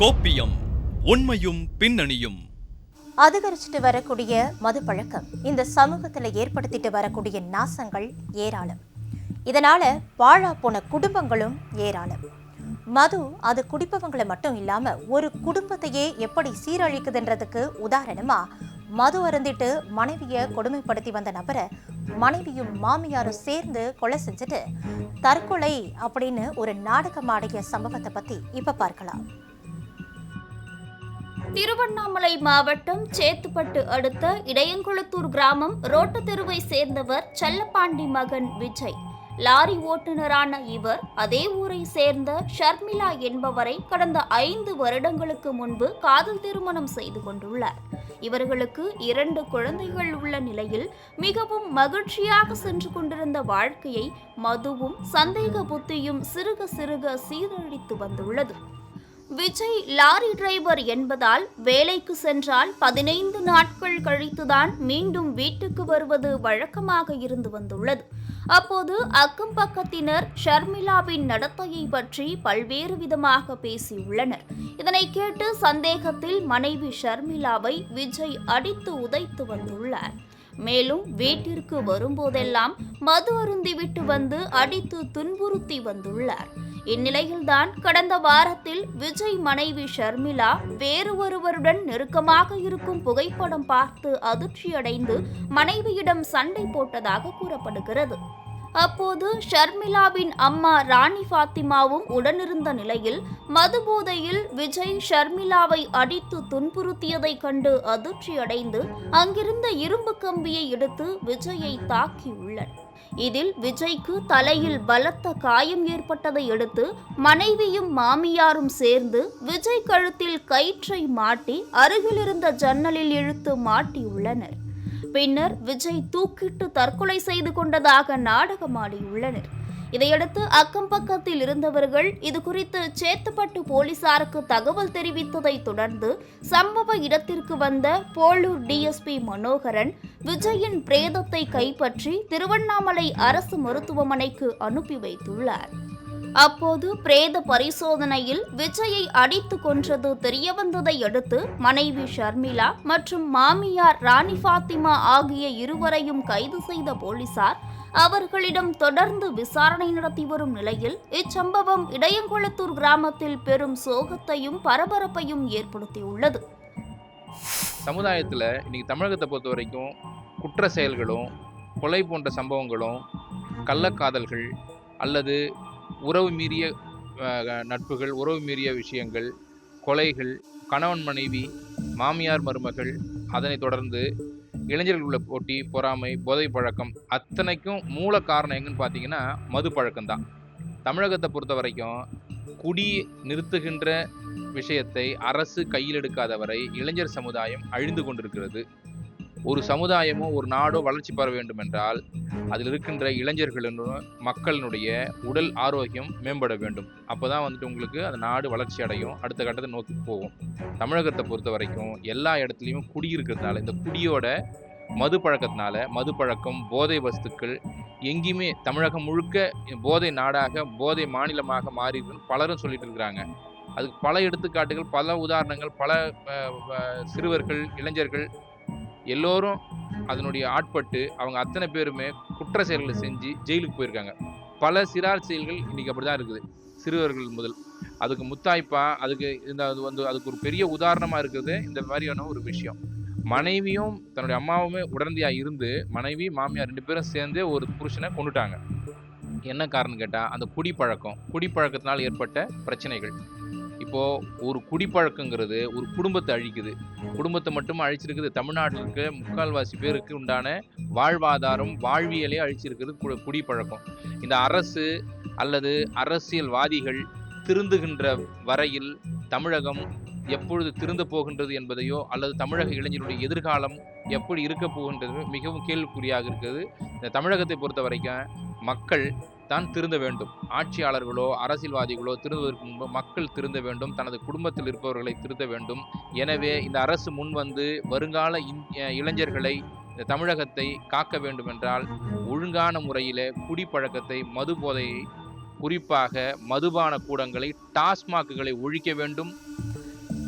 கோப்பியம் உண்மையும் பின்னணியும். அதிகரிச்சுட்டு வரக்கூடிய மது பழக்கம் இந்த சமூகத்தில் ஏற்படுத்திட்டு வரக்கூடிய நாசங்கள் ஏராளம். இதனால வாழா போன குடும்பங்களும் ஏராளம். மது அது குடிப்பவங்களை மட்டும் இல்லாம ஒரு குடும்பத்தையே எப்படி சீரழிக்குதுன்றதுக்கு உதாரணமா மது அருந்திட்டு மனைவியை கொடுமைப்படுத்தி வந்த நபரை மனைவியும் மாமியாரும் சேர்ந்து கொலை செஞ்சுட்டு தற்கொலை அப்படின்னு ஒரு நாடகமாடிய சம்பவத்தை பத்தி இப்ப பார்க்கலாம். திருவண்ணாமலை மாவட்டம் சேத்துப்பட்டு அடுத்த இடையங்குளத்தூர் கிராமம் ரோட்டு தெருவை சேர்ந்தவர் செல்லப்பாண்டி மகன் விஜய். லாரி ஓட்டுநரான இவர் அதே ஊரை சேர்ந்த ஷர்மிளா என்பவரை கடந்த ஐந்து வருடங்களுக்கு முன்பு காதல் திருமணம் செய்து கொண்டுள்ளார். இவர்களுக்கு இரண்டு குழந்தைகள் உள்ள நிலையில் மிகவும் மகிழ்ச்சியாக சென்று கொண்டிருந்த வாழ்க்கையை மதுவும் சந்தேக புத்தியும் சிறுக சிறுக சீரழித்து வந்துள்ளது. விஜய் லாரி டிரைவர் என்பதால் வேலைக்கு சென்றால் பதினைந்து நாட்கள் கழித்துதான் மீண்டும் வீட்டுக்கு வருவது வழக்கமாக இருந்து வந்துள்ளது. அப்போது அக்கம் பக்கத்தினர் ஷர்மிளாவின் நடத்தையை பற்றி பல்வேறு விதமாக பேசியுள்ளனர். இதனை கேட்டு சந்தேகத்தில் மனைவி ஷர்மிளாவை விஜய் அடித்து உதைத்து வந்துள்ளார். மேலும் வீட்டிற்கு வரும்போதெல்லாம் மது அருந்திவிட்டு வந்து அடித்து துன்புறுத்தி வந்துள்ளார். இந்நிலையில்தான் கடந்த வாரத்தில் விஜய் மனைவி ஷர்மிளா வேறு ஒருவருடன் நெருக்கமாக இருக்கும் புகைப்படம் பார்த்து அதிர்ச்சியடைந்து மனைவியிடம் சண்டை போட்டதாக கூறப்படுகிறது. அப்போது ஷர்மிளாவின் அம்மா ராணி ஃபாத்திமாவும் உடனிருந்த நிலையில் மதுபோதையில் விஜய் ஷர்மிளாவை அடித்து துன்புறுத்தியதைக் கண்டு அதிர்ச்சியடைந்து அங்கிருந்த இரும்பு கம்பியை எடுத்து விஜயை தாக்கியுள்ளனர். இதில் விஜய்க்கு தலையில் பலத்த காயம் ஏற்பட்டதை அடுத்து மனைவியும் மாமியாரும் சேர்ந்து விஜய் கழுத்தில் கயிற்றை மாட்டி அருகிலிருந்த ஜன்னலில் இழுத்து மாட்டியுள்ளனர். பின்னர் விஜய் தூக்கிட்டு தற்கொலை செய்து கொண்டதாக நாடகமாடியுள்ளனர். இதையடுத்து அக்கம் பக்கத்தில் இருந்தவர்கள் இது குறித்து சேத்துப்பட்டு போலீசாருக்கு தகவல் தெரிவித்ததை தொடர்ந்து சம்பவ இடத்திற்கு வந்த போலூர் டிஎஸ்பி மனோகரன் விஜயின் பிரேதத்தை கைப்பற்றி திருவண்ணாமலை அரசு மருத்துவமனைக்கு அனுப்பி வைத்துள்ளார். அப்போது பிரேத பரிசோதனையில் விஜயை அடித்து கொன்றது தெரியவந்ததை அடுத்து மனைவி ஷர்மிளா மற்றும் மாமியார் ராணி ஃபாத்திமா ஆகிய இருவரையும் கைது செய்த போலீசார் அவர்களிடம் தொடர்ந்து விசாரணை நடத்தி வரும் நிலையில் இச்சம்பவம் இடையங்குளத்தூர் கிராமத்தில் பெரும் சோகத்தையும் பரபரப்பையும் ஏற்படுத்தியுள்ளது. சமுதாயத்தில் இன்னைக்கு தமிழகத்தை பொறுத்த வரைக்கும் குற்ற செயல்களும் கொலை போன்ற சம்பவங்களும் கள்ளக்காதல்கள் அல்லது உறவு மீறிய நட்புகள் உறவு மீறிய விஷயங்கள் கொலைகள் கணவன் மனைவி மாமியார் மருமகள் அதனைத் தொடர்ந்து இளைஞர்கள் உள்ள போட்டி பொறாமை போதை பழக்கம் அத்தனைக்கும் மூல காரணம் எங்கன்னு பார்த்தீங்கன்னா மது பழக்கம்தான். தமிழகத்தை பொறுத்த வரைக்கும் குடி நிறுத்துகின்ற விஷயத்தை அரசு கையில் எடுக்காத வரை இளைஞர் சமுதாயம் அழிந்து கொண்டிருக்கிறது. ஒரு சமுதாயமோ ஒரு நாடோ வளர்ச்சி பெற வேண்டும் என்றால் அதில் இருக்கின்ற இளைஞர்களின் மக்களினுடைய உடல் ஆரோக்கியம் மேம்பட வேண்டும். அப்போதான் வந்துட்டு உங்களுக்கு அந்த நாடு வளர்ச்சி அடையும். அடுத்த கட்டத்தை நோக்கி போகும். தமிழகத்தை பொறுத்த வரைக்கும் எல்லா இடத்துலையும் குடி இருக்கிறதுனால இந்த குடியோட மது பழக்கத்தினால மது பழக்கம் போதை வஸ்துக்கள் எங்கேயுமே தமிழகம் முழுக்க போதை நாடாக போதை மாநிலமாக மாறி பலரும் சொல்லிட்டு இருக்கிறாங்க. அதுக்கு பல எடுத்துக்காட்டுகள் பல உதாரணங்கள் பல சிறுவர்கள் இளைஞர்கள் எல்லோரும் அதனுடைய ஆட்பட்டு அவங்க அத்தனை பேருமே குற்ற செயல்களை செஞ்சு ஜெயிலுக்கு போயிருக்காங்க. பல சிறார் செயல்கள் இன்னைக்கு அப்படிதான் இருக்குது. சிறுவர்கள் முதல். அதுக்கு முத்தாய்ப்பா அதுக்கு இந்த அது வந்து அதுக்கு ஒரு பெரிய உதாரணமாக இருக்கிறது இந்த மாதிரியான ஒரு விஷயம். மனைவியும் தன்னுடைய அம்மாவுமே உடனடியாக இருந்து மனைவி மாமியார் ரெண்டு பேரும் சேர்ந்து ஒரு புருஷனை கொண்டுட்டாங்க என்ன காரணம் கேட்டால் அந்த குடிப்பழக்கம். குடிப்பழக்கத்தினால் ஏற்பட்ட பிரச்சனைகள். இப்போ ஒரு குடிப்பழக்கங்கிறது ஒரு குடும்பத்தை அழிக்குது. குடும்பத்தை மட்டும் அழிச்சிருக்குது. தமிழ்நாட்டில் இருக்க முக்கால்வாசி பேருக்கு உண்டான வாழ்வாதாரம் வாழ்வியலே அழிச்சிருக்கிறது கு- குடிப்பழக்கம். இந்த அரசு அல்லது அரசியல்வாதிகள் திருந்துகின்ற வரையில் தமிழகம் எப்பொழுது திருந்த போகின்றது என்பதையோ அல்லது தமிழக இளைஞருடைய எதிர்காலம் எப்படி இருக்க போகின்றது மிகவும் கேள்விக்குறியாக இருக்கிறது. இந்த தமிழகத்தை பொறுத்த வரைக்கும் மக்கள் தான் திருந்த வேண்டும். ஆட்சியாளர்களோ அரசியல்வாதிகளோ திருந்துவதற்கு முன்பு மக்கள் திருந்த வேண்டும். தனது குடும்பத்தில் இருப்பவர்களை திருந்த வேண்டும். எனவே இந்த அரசு முன் வந்து வருங்கால இந்- இளைஞர்களை இந்த தமிழகத்தை காக்க வேண்டும் என்றால் ஒழுங்கான முறையில் குடிப்பழக்கத்தை மது போதையை குறிப்பாக மதுபான கூடங்களை டாஸ்மாக்குகளை ஒழிக்க வேண்டும்.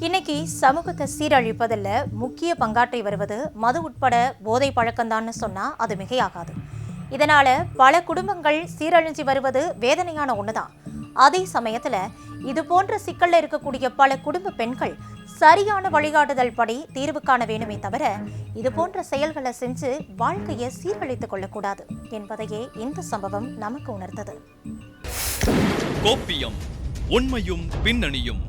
இன்னைக்கு சமூகத்தை சீரழிப்பதில் முக்கிய பங்காற்றி வருவது மது உட்பட போதை பழக்கம்தான்னு சொன்னால் அது மிகையாகாது. இதனால் பல குடும்பங்கள் சீரழிஞ்சு வருவது வேதனையான ஒன்று தான் அதே சமயத்தில் இது போன்ற சிக்கலில் இருக்கக்கூடிய பல குடும்ப பெண்கள் சரியான வழிகாட்டுதல் படி தீர்வு காண வேணுமே தவிர இது போன்ற செயல்களை செஞ்சு வாழ்க்கையை சீர்குலைத்துக் கொள்ளக்கூடாது என்பதையே இந்த சம்பவம் நமக்கு உணர்த்தது. கோப்பியம் உண்மையும் பின்னணியும்.